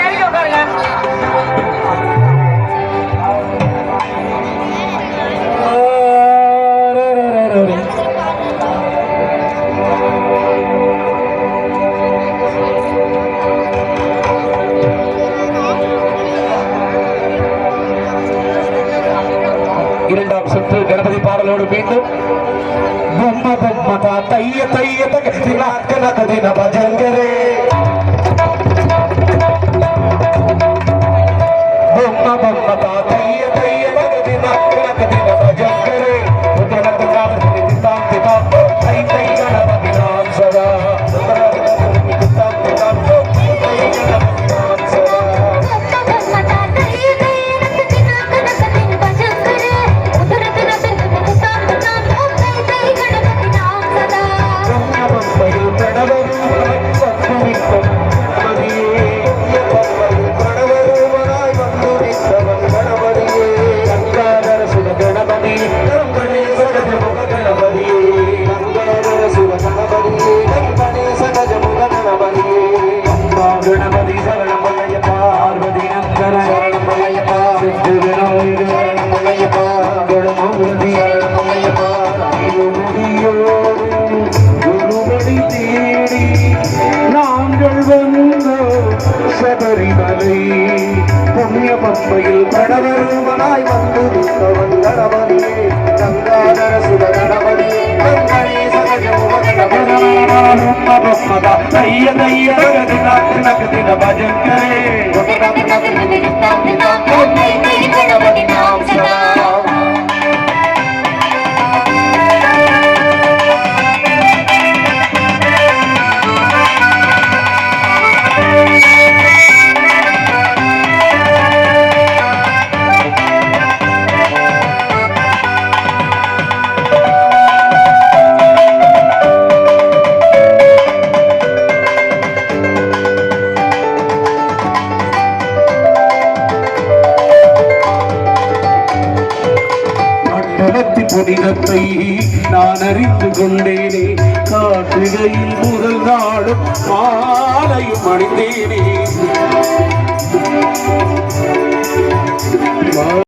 चलेगा இரண்டாம் சுற்று கணபதி பாடலோடு மீண்டும் பொம்ம பொம்ம தா தைய தைய தகதின கதின பஜங்கரே. சபரிமலை. புண்ணிய பம்பையில் கடவருமனாய் வந்து விட்டவன் கணபதியே கங்காதர சுத கணபதியே கங்கணேச கஜமுக புனிதத்தை நான் அறிந்து கொண்டேனே. காற்றுகையில் முதல் நாளும் மாலையும் அணிந்தேனே.